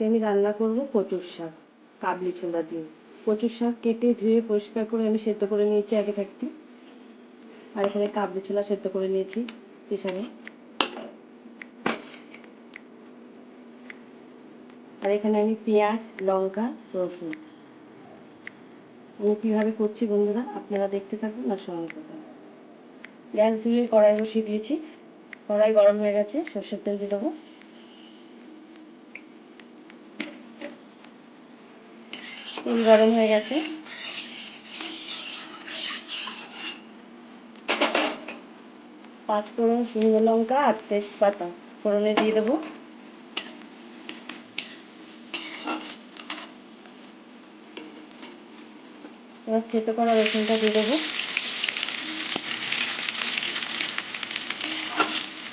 আজকে আমি রান্না করব কচুর শাক, কাবলি ছোলা দিয়ে। কচুর শাক কেটে ধুয়ে পরিষ্কার করে আমি সেদ্ধ করে নিয়েছি, আগে থাকতে। আর এখানে কাবলি ছোলা সেদ্ধ করে নিয়েছি প্রেসারে। আর এখানে আমি পেঁয়াজ, লঙ্কা, রসুন। আমি কীভাবে করছি বন্ধুরা, আপনারা দেখতে থাকুন আর সঙ্গে থাকুন। গ্যাস ধুয়ে কড়াই বসিয়ে দিয়েছি। কড়াই গরম হয়ে গেছে, সর্ষের তেল দিয়ে দেবো। তেল গরম হয়ে গেছে। পাঁচ ফোড়ন শুকনো লঙ্কা আর তেজপাতা। ফোড়নে দিয়ে দেবো। এবার থেতো করা রসুনটা দিয়ে দেবো।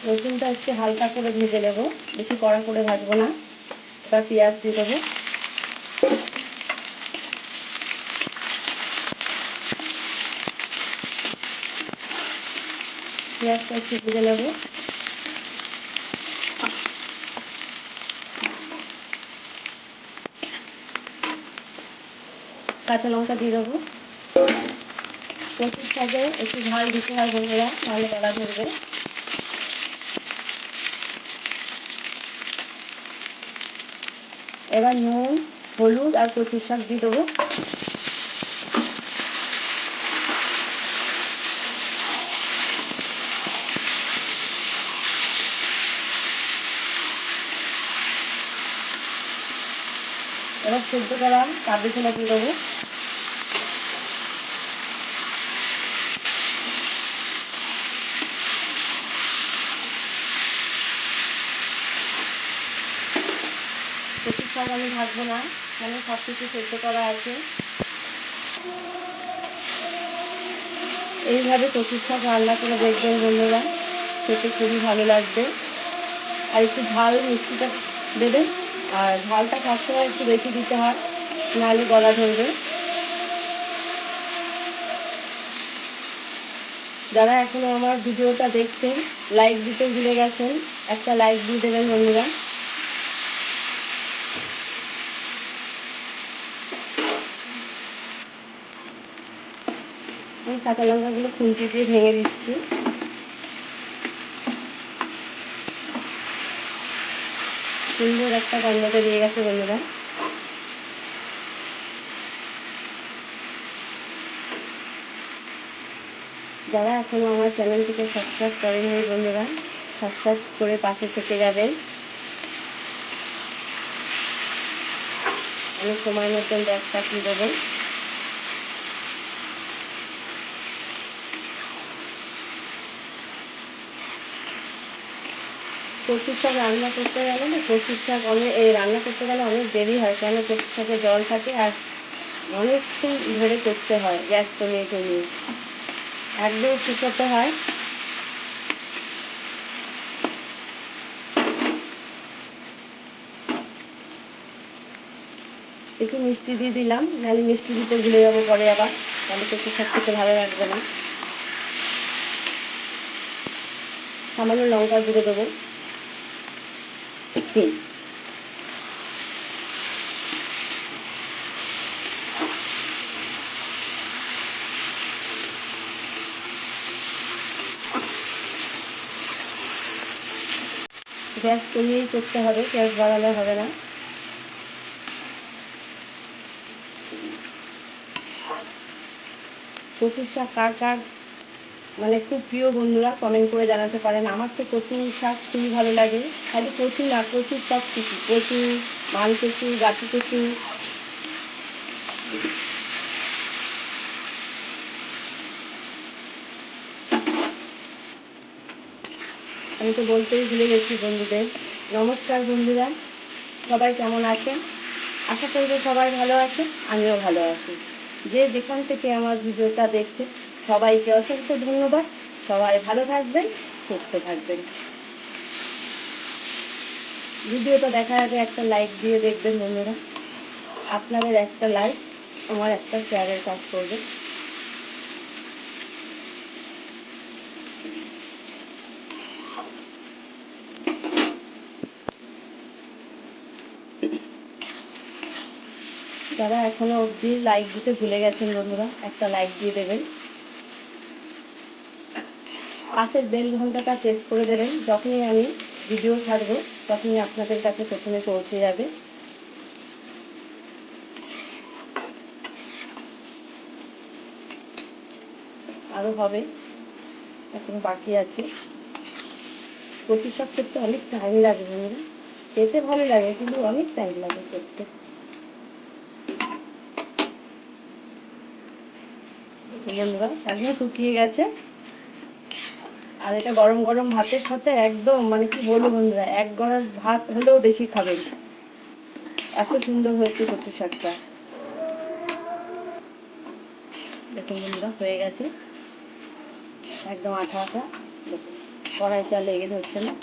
রসুনটা একটু হালকা করে ভেজে নেব। বেশি কড়া করে ভাজবো না। এবার পেঁয়াজ দিয়ে দেবো। পেঁয়াজটা একটু ভেজে নেব। কাঁচা লঙ্কা দিয়ে দেবো। কচুর শাকে একটু ঝাল দিতে হয় বন্ধুরা, নাহলে গলা ধরবে। এবার নুন, হলুদ আর কচুর শাক দিয়ে দেবো। এবার সেদ্ধ করা কাবলি ছোলা দিয়ে দেবো শাক আমি ভাজবো না মানে সব কিছু সেদ্ধ করা আছে। এইভাবে কচুর শাক রান্না করে দেখবেন বন্ধুরা, খেতে খুবই ভালো লাগবে। আর একটু ঝাল মিষ্টিটা দেবেন? আর ঝালটা সবসময় একটু বেশি দিতে হয়, নাহলে গলা ধরবে। যারা এখনও আমার ভিডিওটা দেখছেন লাইক দিতে ভুলে গেছেন, একটা লাইক দিয়ে দেবেন বন্ধুরা। কাঁচা লঙ্কাগুলো খুঁজে দিয়ে ভেঙে দিচ্ছি। সুন্দর একটা গন্ধ বেরিয়ে গেছে বন্ধুরা। যারা এখনও আমার চ্যানেলটিকে সাবস্ক্রাইব করেনি বন্ধুরা সাবস্ক্রাইব করে পাশে থেকে যাবেন। আমি সময় মতন ব্যাগটা পাঠিয়ে দেবো কচুর শাক রান্না করতে গেলে না কচুর শাক অনেক, এই রান্না করতে গেলে অনেক দেরি হয় কেন কচুর শাকে জল থাকে আর অনেকক্ষণ ধরে করতে হয় গ্যাস কমিয়ে কমিয়ে। একদম শুকোতে হয়। একটু মিষ্টি দিয়ে দিলাম, নাহলে মিষ্টি দিতে ভুলে যাব পরে আবার, তাহলে কচুর শাক খেতে ভালো লাগবে না। সামান্য লঙ্কা গুঁড়ো দেবো। গ্যাস কমিয়েই করতে হবে গ্যাস বাড়ালে হবে না। শাক কার কার মানে খুব প্রিয় বন্ধুরা কমেন্ট করে জানাতে পারেন। আমার তো কচু শাক খুবই ভালো লাগে। খালি কচু না, কচুর সব কিছু কচু মান কচু, গাছি কচু। আমি তো বলতেই ভুলে গেছি বন্ধুদের। নমস্কার বন্ধুরা। সবাই কেমন আছেন? আশা করব সবাই ভালো আছে আমিও ভালো আছি। যে যেখান থেকে আমার ভিডিওটা দেখছে সবাইকে অসংখ্য ধন্যবাদ। সবাই ভালো থাকবেন, সুস্থ থাকবেন। ভিডিওটা দেখার আগে একটা লাইক দিয়ে দেখবেন বন্ধুরা। আপনাদের একটা লাইক আমার একটা শেয়ারের কাজ করবে। যারা এখনও অবধি লাইক দিতে ভুলে গেছেন বন্ধুরা, একটা লাইক দিয়ে দেবেন। পাশের বেল ঘন্টাটা প্রেস করে দেবেন। যখনই আমি ভিডিও ছাড়বো, তখনই আপনাদের কাছে প্রথমে পৌঁছে যাবে। আরও হবে। এখনও বাকি আছে। কচু শাক করতে অনেক টাইম লাগে বন্ধুরা। খেতে ভালো লাগে, কিন্তু অনেক টাইম লাগে করতে বন্ধুরা শুকিয়ে গেছে। আর এটা গরম গরম ভাতের সাথে একদম মানে কি বলব বন্ধুরা, এক গড়ার ভাত হলেও বেশি খাবেন এত সুন্দর হয়েছে কচু শাকটা। দেখুন বন্ধুরা, হয়ে গেছে। একদম আঠা আঠা। কড়াইটা লেগে ধরছে না।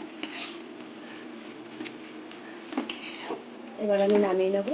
এবার আমি নামিয়ে নেব।